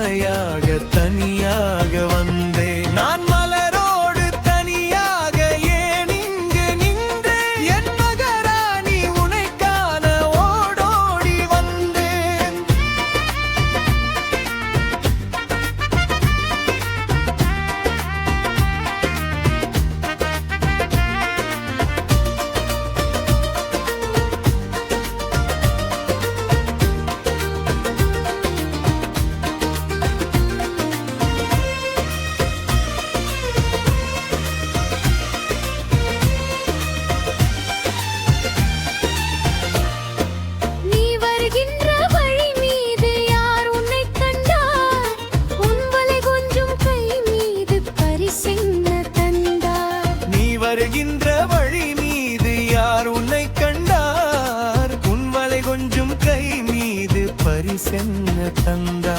ಸಮಯ சென்ற வழி மீது யார் உன்னை கண்டார்? உன் வலை கொஞ்சம் கை மீது பரிசென்ன தந்த